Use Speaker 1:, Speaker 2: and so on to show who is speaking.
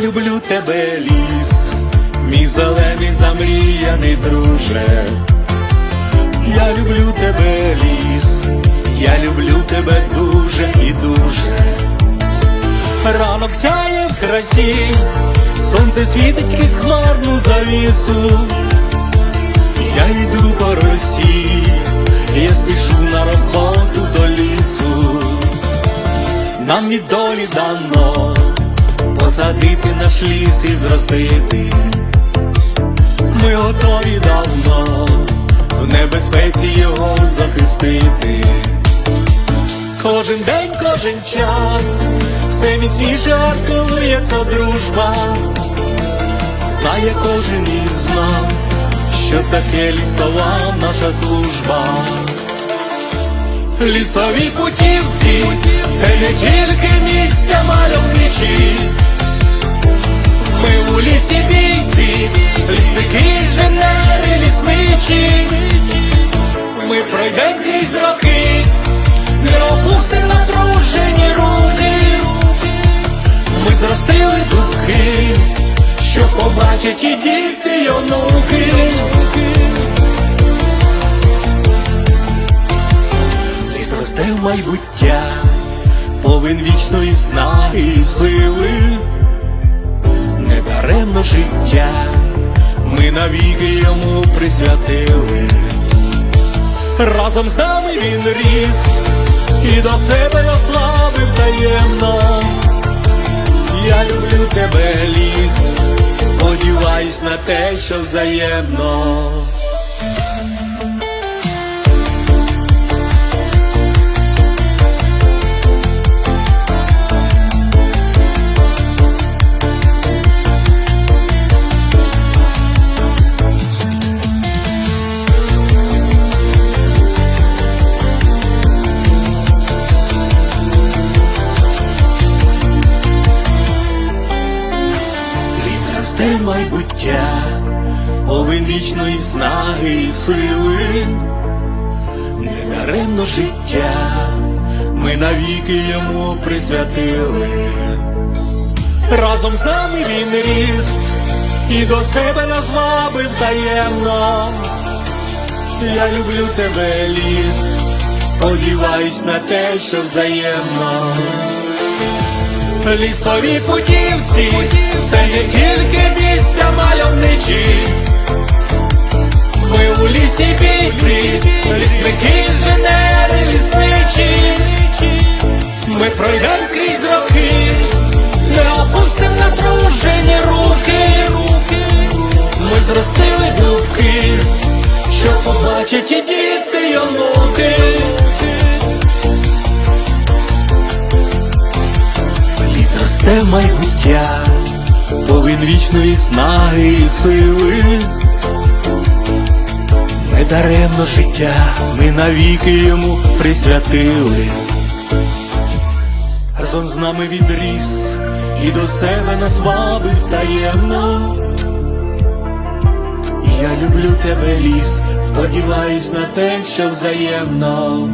Speaker 1: люблю тебе, ліс, мій зелений замріяний друже. Я люблю тебе, ліс, я люблю тебе дуже і дуже. Ранок сяє в красі, сонце світить крізь хмарну завісу. Я йду по росі, я спішу на роботу до лісу. Нам від долі дано посадити наш ліс і зростити. Ми готові давно в небезпеці його захистити. Кожен день, кожен час, все міцніше артується дружба. Знає кожен із нас, що таке лісова наша служба. Лісові путівці, це не тільки місця Ми зростили духи, що побачать і діти, й онуки. Ліс росте в майбуття, повин вічної снаги і сили. Недаремно життя, ми навіки йому присвятили. Разом з нами він ріс і до себе ославив таємно. Люблю тебе, ліс, сподіваюсь на те, що взаємно. Майбуття, повин вічної снаги і сили, недаремно життя, ми навіки йому присвятили. Разом з нами він ріс і до себе нас вабив таємно. Я люблю тебе, ліс, сподіваюсь на те, що взаємно. Лісові путівці, це не тільки у лісі бійці, лісники, інженери, лісничі. Ми пройдем крізь роки, не опустим напружені руки. Ми зростили дубки, що побачать і діти, й онуки. Ліс росте майбуття, повин вічної снаги і сили. Недаремно життя ми навіки йому присвятили. Разом з нами відріс і до себе нас вабив таємно. Я люблю тебе, ліс, сподіваюсь на те, що взаємно.